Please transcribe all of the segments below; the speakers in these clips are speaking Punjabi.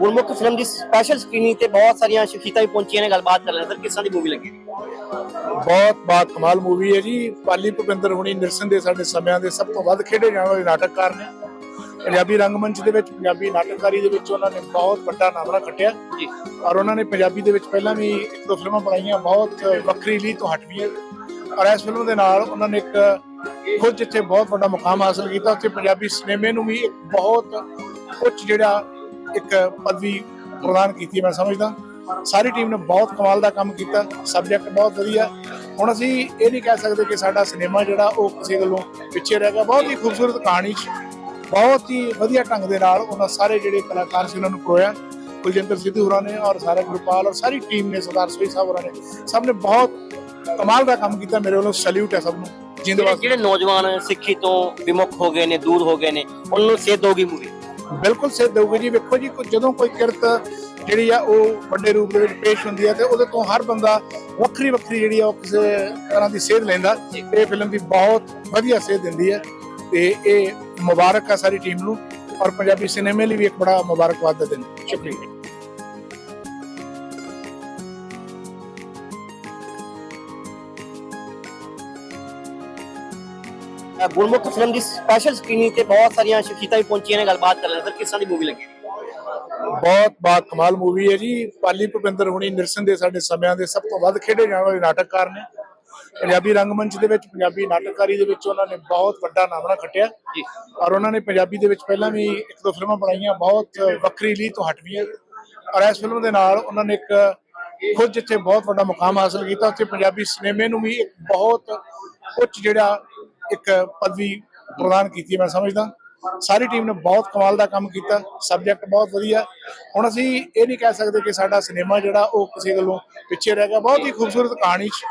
ਗੁਰਮੁਖ ਫਿਲਮ ਦੀ ਸਪੈਸ਼ਲ ਸਕਰੀਨਿੰਗ ਤੇ ਬਹੁਤ ਸਾਰੀਆਂ ਸ਼ਖਸੀਅਤਾਂ ਵੀ ਪਹੁੰਚੀਆਂ ਨੇ ਗੱਲਬਾਤ ਕਰ ਲੈਣ ਸਰ ਕਿਸ ਤਰ੍ਹਾਂ ਦੀ ਮੂਵੀ ਲੱਗੀ? ਬਹੁਤ ਬਾਤ ਕਮਾਲ ਮੂਵੀ ਹੈ ਜੀ। ਪਾਲੀ ਭੁਪਿੰਦਰ ਹੁਣੀ ਨਿਰਸਨ ਦੇ ਸਾਡੇ ਸਮਿਆਂ ਦੇ ਸਭ ਤੋਂ ਵੱਧ ਖੇਡੇ ਜਾਣ ਵਾਲੇ ਨਾਟਕਕਾਰ ਨੇ। ਪੰਜਾਬੀ ਰੰਗਮੰਚ ਦੇ ਵਿੱਚ ਪੰਜਾਬੀ ਨਾਟਕਕਾਰੀ ਦੇ ਵਿੱਚ ਉਹਨਾਂ ਨੇ ਬਹੁਤ ਵੱਡਾ ਨਾਮਣਾ ਖੱਟਿਆ। ਜੀ। ਔਰ ਉਹਨਾਂ ਨੇ ਪੰਜਾਬੀ ਦੇ ਵਿੱਚ ਪਹਿਲਾਂ ਵੀ ਇੱਕ ਦੋ ਫਿਲਮਾਂ ਬਣਾਈਆਂ ਬਹੁਤ ਵੱਖਰੀ ਲੀ ਤੋਂ ਹਟਵੀਆਂ ਔਰ ਇਸ ਫਿਲਮ ਦੇ ਨਾਲ ਉਹਨਾਂ ਨੇ ਇੱਕ ਖੁਦ ਜਿੱਥੇ ਬਹੁਤ ਵੱਡਾ ਮੁਕਾਮ ਹਾਸਲ ਕੀਤਾ ਉੱਥੇ ਪੰਜਾਬੀ ਸਿਨੇਮੇ ਨੂੰ ਵੀ ਇੱਕ ਬਹੁਤ ਉੱਚ ਜਿਹੜਾ ਇੱਕ ਪਦਵੀ ਪ੍ਰਦਾਨ ਕੀਤੀ ਮੈਂ ਸਮਝਦਾ। ਸਾਰੀ ਟੀਮ ਨੇ ਬਹੁਤ ਕਮਾਲ ਦਾ ਕੰਮ ਕੀਤਾ ਸਬਜੈਕਟ ਬਹੁਤ ਵਧੀਆ। ਹੁਣ ਅਸੀਂ ਇਹ ਨਹੀਂ ਕਹਿ ਸਕਦੇ ਕਿ ਸਾਡਾ ਸਿਨੇਮਾ ਜਿਹੜਾ ਉਹ ਕਿਸੇ ਗੱਲੋਂ ਪਿੱਛੇ ਰਹਿ ਗਿਆ। ਬਹੁਤ ਹੀ ਖੂਬਸੂਰਤ ਕਹਾਣੀ 'ਚ ਬਹੁਤ ਹੀ ਵਧੀਆ ਢੰਗ ਦੇ ਨਾਲ ਉਹਨਾਂ ਸਾਰੇ ਜਿਹੜੇ ਕਲਾਕਾਰ ਸੀ ਉਹਨਾਂ ਨੂੰ ਪਰੋਇਆ ਕੁਲਜਿੰਦਰ ਸਿੱਧੂ ਹੋਰਾਂ ਨੇ ਔਰ ਸਾਰਾ ਗੁਰਪਾਲ ਔਰ ਸਾਰੀ ਟੀਮ ਨੇ ਸਰਦਾਰ ਸੋਈ ਸਾਹਿਬ ਹੋਰਾਂ ਨੇ। ਸਭ ਨੇ ਬਹੁਤ ਕਮਾਲ ਦਾ ਕੰਮ ਕੀਤਾ ਮੇਰੇ ਵੱਲੋਂ ਸੈਲੂਟ ਹੈ ਸਭ ਨੂੰ। ਜਿੰਦਵਾਦ ਜਿਹੜੇ ਨੌਜਵਾਨ ਸਿੱਖੀ ਤੋਂ ਵਿਮੁਖ ਹੋ ਗਏ ਨੇ ਦੂਰ ਹੋ ਗਏ ਨੇ ਉਹਨਾਂ ਨੂੰ ਸੇਧ ਦੋਗੀ ਮੂਵੀ। ਬਿਲਕੁਲ ਸਿੱਧ ਹੋਊਗੀ ਜੀ। ਵੇਖੋ ਜੀ ਜਦੋਂ ਕੋਈ ਕਿਰਤ ਜਿਹੜੀ ਆ ਉਹ ਵੱਡੇ ਰੂਪ ਦੇ ਵਿੱਚ ਪੇਸ਼ ਹੁੰਦੀ ਹੈ ਤੇ ਉਹਦੇ ਤੋਂ ਹਰ ਬੰਦਾ ਵੱਖਰੀ ਵੱਖਰੀ ਜਿਹੜੀ ਆ ਉਹ ਕਿਸੇ ਤਰ੍ਹਾਂ ਦੀ ਸੇਧ ਲੈਂਦਾ। ਇਹ ਫਿਲਮ ਦੀ ਬਹੁਤ ਵਧੀਆ ਸੇਧ ਦਿੰਦੀ ਹੈ ਤੇ ਇਹ ਮੁਬਾਰਕ ਆ ਸਾਰੀ ਟੀਮ ਨੂੰ ਔਰ ਪੰਜਾਬੀ ਸਿਨੇਮੇ ਲਈ ਵੀ ਇੱਕ ਬੜਾ ਮੁਬਾਰਕਬਾਦ ਦਾ ਦਿਨ। ਸ਼ੁਕਰੀਆ। ਗੁਰਮੁਖ ਫਿਲਮ ਦੀ ਸਪੈਸ਼ਲ ਸਕਰੀਨਿੰਗ ਤੇ ਬਹੁਤ ਸਾਰੀਆਂ ਸ਼ਖਸੀਅਤਾਂ ਵੀ ਪਹੁੰਚੀਆਂ ਨੇ ਗੱਲਬਾਤ ਕਰ ਲੈਣ ਸਰ ਕਿਸ ਤਰ੍ਹਾਂ ਦੀ ਮੂਵੀ ਲੱਗੀ? ਬਹੁਤ ਬਾਤ ਕਮਾਲ ਮੂਵੀ ਹੈ ਜੀ। ਪਾਲੀ ਭੁਪਿੰਦਰ ਹੁਣੀ ਨਿਰਸਨ ਦੇ ਸਾਡੇ ਸਮਿਆਂ ਦੇ ਸਭ ਤੋਂ ਵੱਧ ਖੇਡੇ ਜਾਣ ਵਾਲੇ ਨਾਟਕਕਾਰ ਨੇ। ਪੰਜਾਬੀ ਰੰਗਮੰਚ ਦੇ ਵਿੱਚ ਪੰਜਾਬੀ ਨਾਟਕਕਾਰੀ ਦੇ ਵਿੱਚ ਉਹਨਾਂ ਨੇ ਬਹੁਤ ਵੱਡਾ ਨਾਮਣਾ ਖੱਟਿਆ। ਜੀ। ਔਰ ਉਹਨਾਂ ਨੇ ਪੰਜਾਬੀ ਦੇ ਵਿੱਚ ਪਹਿਲਾਂ ਵੀ ਇੱਕ ਦੋ ਫਿਲਮਾਂ ਬਣਾਈਆਂ ਬਹੁਤ ਵੱਖਰੀ ਲੀ ਤੋਂ ਹਟਵੀਆਂ ਔਰ ਇਸ ਫਿਲਮ ਦੇ ਨਾਲ ਉਹਨਾਂ ਨੇ ਇੱਕ ਖੁਦ ਜਿੱਥੇ ਬਹੁਤ ਵੱਡਾ ਮੁਕਾਮ ਹਾਸਲ ਕੀਤਾ ਉੱਥੇ ਪੰਜਾਬੀ ਸਿਨੇਮੇ ਨੂੰ ਵੀ ਇੱਕ ਬਹੁਤ ਉੱਚ ਜਿਹੜਾ ਇੱਕ ਪਦਵੀ ਪ੍ਰਦਾਨ ਕੀਤੀ ਮੈਂ ਸਮਝਦਾ। ਸਾਰੀ ਟੀਮ ਨੇ ਬਹੁਤ ਕਮਾਲ ਦਾ ਕੰਮ ਕੀਤਾ ਸਬਜੈਕਟ ਬਹੁਤ ਵਧੀਆ। ਹੁਣ ਅਸੀਂ ਇਹ ਨਹੀਂ ਕਹਿ ਸਕਦੇ ਕਿ ਸਾਡਾ ਸਿਨੇਮਾ ਜਿਹੜਾ ਉਹ ਕਿਸੇ ਗੱਲੋਂ ਪਿੱਛੇ ਰਹਿ ਗਿਆ। ਬਹੁਤ ਹੀ ਖੂਬਸੂਰਤ ਕਹਾਣੀ 'ਚ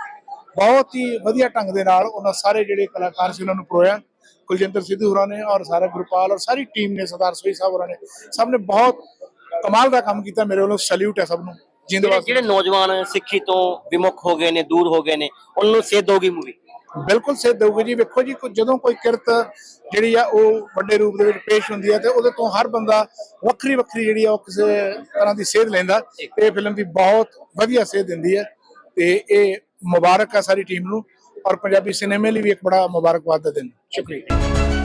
ਬਹੁਤ ਹੀ ਵਧੀਆ ਢੰਗ ਦੇ ਨਾਲ ਉਹਨਾਂ ਸਾਰੇ ਜਿਹੜੇ ਕਲਾਕਾਰ ਸੀ ਉਹਨਾਂ ਨੂੰ ਪਰੋਇਆ। ਕੁਲਜਿੰਦਰ ਸਿੱਧੂ ਹੋਰਾਂ ਨੇ ਔਰ ਸਾਰਾ ਗੁਰਪਾਲ ਔਰ ਸਾਰੀ ਟੀਮ ਨੇ ਸਰਦਾਰ ਸੋਈ ਸਾਹਿਬ ਹੋਰਾਂ ਨੇ। ਸਭ ਨੇ ਬਹੁਤ ਕਮਾਲ ਦਾ ਕੰਮ ਕੀਤਾ ਮੇਰੇ ਵੱਲੋਂ ਸੈਲੂਟ ਹੈ ਸਭ ਨੂੰ। ਜਿਹੜੇ ਜਿੰਦਵਾਦ ਜਿਹੜੇ ਨੌਜਵਾਨ ਸਿੱਖੀ ਤੋਂ ਵਿਮੁਖ ਹੋ ਗਏ ਨੇ ਦੂਰ ਹੋ ਗਏ ਨੇ ਉਹਨਾਂ ਨੂੰ ਸੇਧ ਦੋਗੀ ਮੂਵੀ ਬਿਲਕੁਲ ਸਿੱਧ ਦਊਗੀ ਜੀ। ਵੇਖੋ ਜੀ ਜਦੋਂ ਕੋਈ ਕਿਰਤ ਜਿਹੜੀ ਆ, ਉਹ ਵੱਡੇ ਰੂਪ ਦੇ ਵਿੱਚ ਪੇਸ਼ ਹੁੰਦੀ ਹੈ ਤੇ ਉਹਦੇ ਤੋਂ ਹਰ ਬੰਦਾ ਵੱਖਰੀ ਵੱਖਰੀ ਜਿਹੜੀ ਆ, ਉਹ ਕਿਸੇ ਤਰ੍ਹਾਂ ਦੀ ਸੇਧ ਲੈਂਦਾ। ਇਹ ਫਿਲਮ ਦੀ ਬਹੁਤ ਵਧੀਆ ਸੇਧ ਦਿੰਦੀ ਹੈ ਤੇ ਇਹ ਮੁਬਾਰਕ ਆ ਸਾਰੀ ਟੀਮ ਨੂੰ। ਔਰ ਪੰਜਾਬੀ ਸਿਨੇਮੇ ਲਈ ਵੀ ਇੱਕ ਬੜਾ ਮੁਬਾਰਕਬਾਦ ਦਾ ਦਿਨ। ਸ਼ੁਕਰੀਆ।